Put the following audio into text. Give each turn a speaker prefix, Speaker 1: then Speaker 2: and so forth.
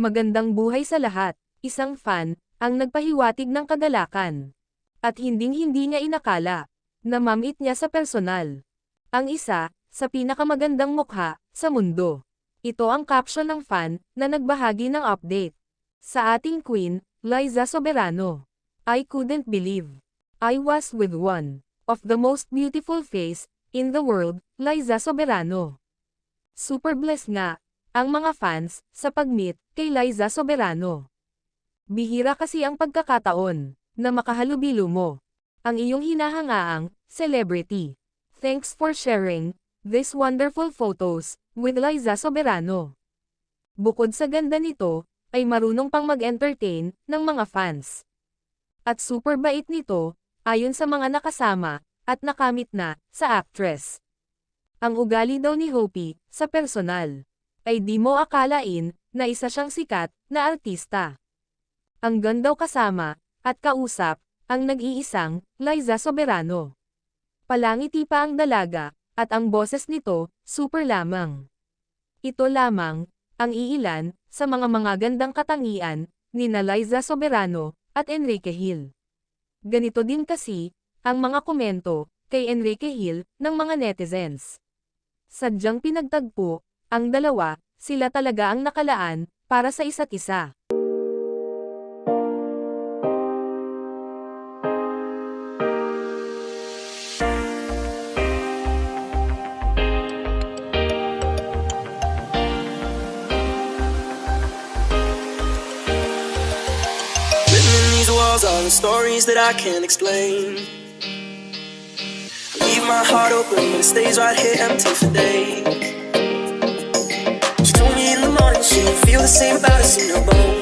Speaker 1: Magandang buhay sa lahat, isang fan, ang nagpahiwatig ng kagalakan. At hinding-hindi niya inakala, na mamit niya sa personal. Ang isa, sa pinakamagandang mukha, sa mundo. Ito ang caption ng fan, na nagbahagi ng update. Sa ating queen, Liza Soberano. I couldn't believe. I was with one of the most beautiful face in the world, Liza Soberano. Super blessed nga, ang mga fans, sa pag-meet, kay Liza Soberano. Bihira kasi ang pagkakataon, na makahalubilo mo. Ang iyong hinahangaang, celebrity. Thanks for sharing, these wonderful photos, with Liza Soberano. Bukod sa ganda nito, ay marunong pang mag-entertain, ng mga fans. At super bait nito, ayon sa mga nakasama, at nakamit na, sa actress. Ang ugali daw ni Hopi, sa personal, ay di mo akalain, na isa siyang sikat, na artista. Ang gandaw kasama, at kausap, ang nag-iisang, Liza Soberano. Palangiti pa ang dalaga, at ang boses nito, super lamang. Ito lamang, ang iilan, sa mga mga gandang katangian, ni Liza Soberano, at Enrique Hill. Ganito din kasi, ang mga komento, kay Enrique Hill, ng mga netizens. Sadyang pinagtagpo, ang dalawa, sila talaga ang nakalaan, para sa isa't isa.
Speaker 2: Walls are the stories that I can't explain. I leave my heart open, but it stays right here empty for days. Told me in the morning she didn't feel the same about us in her bones.